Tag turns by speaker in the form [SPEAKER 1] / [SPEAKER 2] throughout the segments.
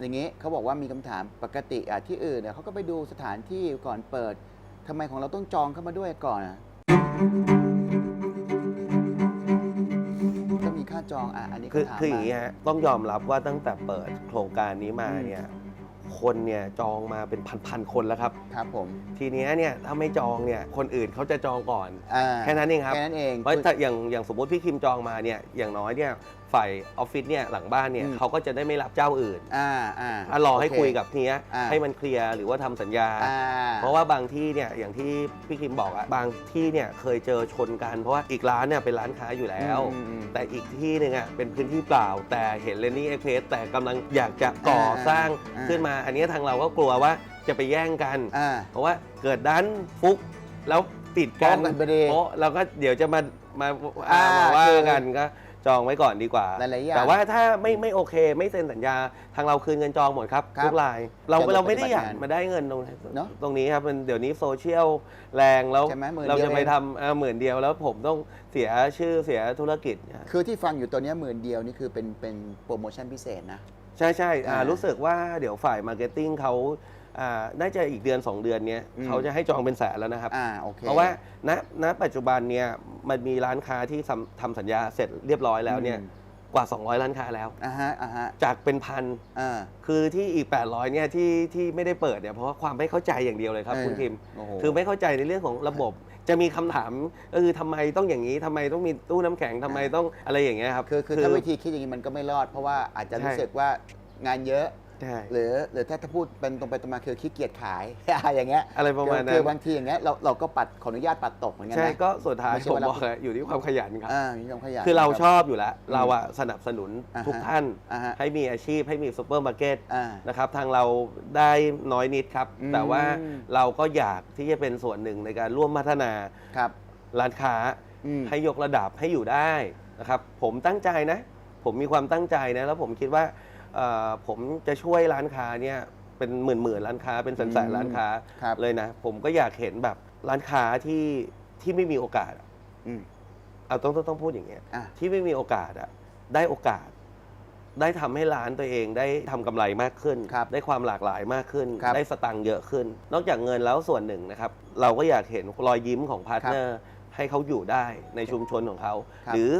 [SPEAKER 1] อย่างนี้เขาบอกว่ามีคำถามปกติอะที่อื่นเนี่ยเขาก็ไปดูสถานที่ก่อนเปิดทำไมของเราต้องจองเข้ามาด้วยก่อนอะก็มีค่าจองอะอันนี้
[SPEAKER 2] คือ
[SPEAKER 1] เขาถาม
[SPEAKER 2] คืออย่าง
[SPEAKER 1] มา
[SPEAKER 2] นี้ฮะต้องยอมรับว่าตั้งแต่เปิดโครงการนี้มา
[SPEAKER 1] อืม
[SPEAKER 2] เนี่ยคนเนี่ยจองมาเป็นพันๆคนแล้วครับ
[SPEAKER 1] ครับผม
[SPEAKER 2] ทีเนี้ยเนี่ยถ้าไม่จองเนี่ยคนอื่นเขาจะจองก่อน
[SPEAKER 1] อ่า
[SPEAKER 2] แค่นั้นเองครับ
[SPEAKER 1] แค่นั้นเอง
[SPEAKER 2] เพราะถ้าอย่างอย่างสมมติพี่คิมจองมาเนี่ยอย่างน้อยเนี่ยฝ่ายออฟฟิศเนี่ยหลังบ้านเนี่ย
[SPEAKER 1] อืม
[SPEAKER 2] เขาก็จะได้ไม่รับเจ้าอื่น
[SPEAKER 1] อ่าอ่า
[SPEAKER 2] ถ้ารอให้
[SPEAKER 1] โอเคุ
[SPEAKER 2] ยกับเนี้ย
[SPEAKER 1] อ่า
[SPEAKER 2] ให้มันเคลียร์หรือว่าทำสัญญา
[SPEAKER 1] อ่า
[SPEAKER 2] เพราะว่าบางที่เนี่ยอย่างที่พี่คิมบอกอะบางที่เนี่ยเคยเจอชนกัน เพราะว่าอีกร้านเนี่ยเป็นร้านค้าอยู่แล้ว
[SPEAKER 1] อืมอืม
[SPEAKER 2] แต่อีกที่หนึ่งอะเป็นพื้นที่เปล่า แต่เห็นเลนนี่เอ็กเพสแต่กำลังอยากจะก่อสร้าง
[SPEAKER 1] อ่า
[SPEAKER 2] ขึ้นมา อันนี้ทางเราก็กลัวว่าจะไปแย่งกัน
[SPEAKER 1] อ่า
[SPEAKER 2] เพราะว่าเกิดดันฟุกแล้วติดกัน
[SPEAKER 1] โป๊ะกันพอดี
[SPEAKER 2] โป๊ะเราก็เดี๋ยวจะมามา
[SPEAKER 1] อ่า
[SPEAKER 2] อ่ามาว่า
[SPEAKER 1] คือ
[SPEAKER 2] กันก็ จองไว้ก่อนดีกว่า
[SPEAKER 1] หลายๆอย่าง
[SPEAKER 2] แต่ว่าถ้าไม่ไม่โอเคไม่เซ็นสัญญาทางเราคืนเงินจองหมดครับ
[SPEAKER 1] ครับ
[SPEAKER 2] ทุกราย เรา
[SPEAKER 1] จะลด
[SPEAKER 2] เราไม่ได้อยาก
[SPEAKER 1] ปฏิบัติงาน
[SPEAKER 2] มาได้เงินตรง
[SPEAKER 1] เนอะ
[SPEAKER 2] ตรงนี้ครับมันเดี๋ยวนี้โซเชียลแรงแล้ว
[SPEAKER 1] ใช่ไหมหมื่น
[SPEAKER 2] เรา
[SPEAKER 1] เดียว
[SPEAKER 2] จะไป
[SPEAKER 1] เอง
[SPEAKER 2] ทำอ่าหมื่นเดียวแล้วผมต้องเสียชื่อเสียธุรกิจเนี่ย
[SPEAKER 1] คือที่ฟังอยู่ตัวเนี้ยหมื่นเดียวนี่คือเป็นเป็นโปรโมชั่นพิเศษนะ
[SPEAKER 2] ใช่ใช่อ่า
[SPEAKER 1] อ่า
[SPEAKER 2] รู้สึกว่าเดี๋ยวฝ่ายมาร์เก็ตติ้งเขาอ่าน่าจะอีกเดือน 2 เดือนเนี้ย
[SPEAKER 1] อืม
[SPEAKER 2] เขาจะให้จองเป็นแสนแล้วนะครับ
[SPEAKER 1] อ่าโอเค
[SPEAKER 2] เพราะว่าณณปัจจุบันเนี่ย มันมีร้านค้าที่ทำทำสัญญาเสร็จเรียบร้อยแล้วเนี่ย
[SPEAKER 1] อืม
[SPEAKER 2] กว่า 200 ร้านค้าแล้ว
[SPEAKER 1] อ่าฮะอ่าฮะ
[SPEAKER 2] จากเป็นพัน
[SPEAKER 1] อ่า
[SPEAKER 2] คือที่อีก 800เนี่ยที่ที่ไม่ได้เปิดเนี่ยเพราะว่าความไม่เข้าใจอย่างเดียวเลยครับ
[SPEAKER 1] เออ
[SPEAKER 2] คุณทิม
[SPEAKER 1] โอ้โห
[SPEAKER 2] คือไม่เข้าใจในเรื่องของระบบ จะมีคำถามก็คือทำไมต้องอย่างนี้ทำไมต้องมีตู้น้ำแข็งทำไมต้องอะไรอย่างเงี้ยครับ
[SPEAKER 1] คือคือถ้าวิธีคิดอย่างนี้มันก็ไม่รอด เพราะว่าอาจจะ
[SPEAKER 2] ใช่
[SPEAKER 1] รู้สึกว่างานเยอะ
[SPEAKER 2] ใช่
[SPEAKER 1] หรือหรือถ้าถ้าพูดเป็นตรงไปตรงมาคือขี้เกียจขาย อย่างเงี้ย
[SPEAKER 2] อะไรประมาณนั้
[SPEAKER 1] คือนบางทีอย่างเงี้ยเราเราก็ปัดขออนุญาตปัดตกเหมือนกัน
[SPEAKER 2] ใช่
[SPEAKER 1] นะ
[SPEAKER 2] ก็สุดท้าย
[SPEAKER 1] ไม่ใช่
[SPEAKER 2] ผม
[SPEAKER 1] ว่าเรา
[SPEAKER 2] บอกเลยอยู่ที่ความขยันครับ
[SPEAKER 1] อ่ามีความขยัน
[SPEAKER 2] คือเรา
[SPEAKER 1] บ
[SPEAKER 2] ชอบอยู่แล้ว เราอะสนับสนุน
[SPEAKER 1] อ่าฮะ
[SPEAKER 2] ทุกท่าน
[SPEAKER 1] อ่าฮะ
[SPEAKER 2] ให้มีอาชีพให้มีซูเปอร์มาร์เก็ต
[SPEAKER 1] อ่า
[SPEAKER 2] นะครับทางเราได้น้อยนิดครับ
[SPEAKER 1] อืม
[SPEAKER 2] แต่ว่าเราก็อยากที่จะเป็นส่วนหนึ่งในการร่วมพัฒนา
[SPEAKER 1] ครับ
[SPEAKER 2] ร้านค้า
[SPEAKER 1] อืม
[SPEAKER 2] ให้ยกระดับให้อยู่ได้นะครับ ผมตั้งใจนะ ผมมีความตั้งใจนะ แล้วผมคิดว่า เอ่อผมจะช่วยร้านค้าเนี่ยเป็นหมื่นหมื่นๆร้านค้าเป็นแสนแสน
[SPEAKER 1] อืม
[SPEAKER 2] ร้านค้า
[SPEAKER 1] ครับ
[SPEAKER 2] เลยนะ ผมก็อยากเห็นแบบร้านค้าที่ที่ไม่มีโอกาสอะ
[SPEAKER 1] อืม
[SPEAKER 2] เอาต้องต้องต้องพูดอย่างเงี้ย
[SPEAKER 1] อะ
[SPEAKER 2] ที่ไม่มีโอกาสอะได้โอกาส ได้ทำให้ร้านตัวเองได้ทำกำไรมากขึ้น
[SPEAKER 1] ครับ
[SPEAKER 2] ได้ความหลากหลายมากขึ้น
[SPEAKER 1] ครับ
[SPEAKER 2] ได้สตังค์เยอะขึ้น นอกจากเงินแล้วส่วนหนึ่งนะครับ เราก็อยากเห็นรอยยิ้มของพาร์ทเนอร์ให้เขาอยู่ได้ในชุมชนของเขา
[SPEAKER 1] ครับ
[SPEAKER 2] หรือ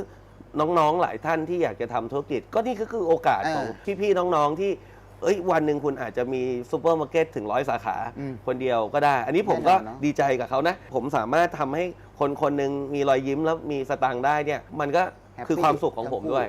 [SPEAKER 2] น้องๆหลายท่านที่อยากจะทำธุรกิจ ก็นี่ก็คือโอกาส
[SPEAKER 1] อ่า
[SPEAKER 2] ของพี่ๆน้องๆที่ เอ้ยวันหนึ่งคุณอาจจะมีซูเปอร์มาร์เก็ตถึงร้อยสาขา
[SPEAKER 1] อืม
[SPEAKER 2] คนเดียวก็ได้ อันนี้ผมก็
[SPEAKER 1] แน่นอนเนอะ
[SPEAKER 2] ดีใจกับเขานะ ผมสามารถทำให้คนคนหนึ่งมีรอยยิ้มแล้วมีสตางค์ได้เนี่ย มันก็
[SPEAKER 1] แฮปปี้
[SPEAKER 2] คือความสุขของผม
[SPEAKER 1] ทั้งคู่
[SPEAKER 2] ด้วย